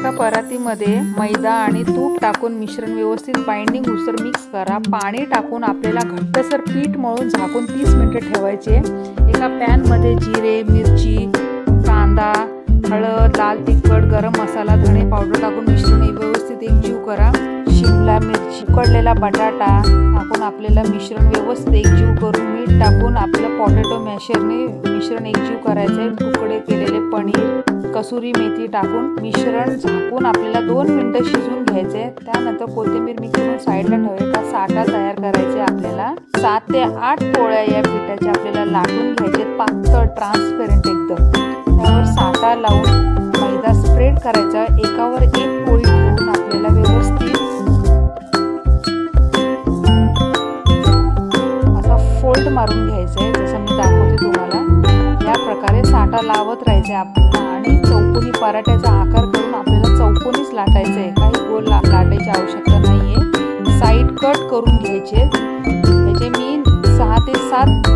एका परातीमध्ये मैदा आणि तूप टाकून मिश्रण व्यवस्थित बाइंडिंग उसर मिक्स करा. पाणी टाकून आपल्याला घट्टसर पीठ मळून झाकून तीस मिनटं ठेवायचे. एका पॅनमध्ये जिरे मिरची कांदा हळद लाल तिखट गरम मसाला धणे पावडर टाकून मिश्रण व्यवस्थित एकजीव करा. शिमला मिरची उकडलेला बटाटा टाकून आपल्याला मिश्रण व्यवस्थित एकजीव करून मीठ टाकून आपलं पोटॅटो मॅशरने मिश्रण एकजीव करायचे तुकडे केलेले पनीर कसुरी मेथी टाकून मिश्रण झाकून आपल्याला दोन मिनटं शिजवून घ्यायचे त्यानंतर कोथिंबीर मिक्सरून साईडला ठेवायचा साठा तयार करायचे आपल्याला. सात ते आठ पोळ्या या पिठाच्या आपल्याला लाटून घ्यायचे पातळ ट्रान्सपेरंट एकदम. त्यावर साठा लावून मैदा स्प्रेड करायचा. एकावर एक पोळी असा मारून घ्यायचं आहे जसं मी दाखवते तुम्हाला. या प्रकारे साठा लावत राहायचे आपल्याला आणि चौकोनी पराठ्याचा आकार करून आपल्याला चौकोनीच लाटायचं आहे काही गोल ला लाटायची आवश्यकता नाही आहे साईड कट करून घ्यायचे. त्याचे मी सहा ते सात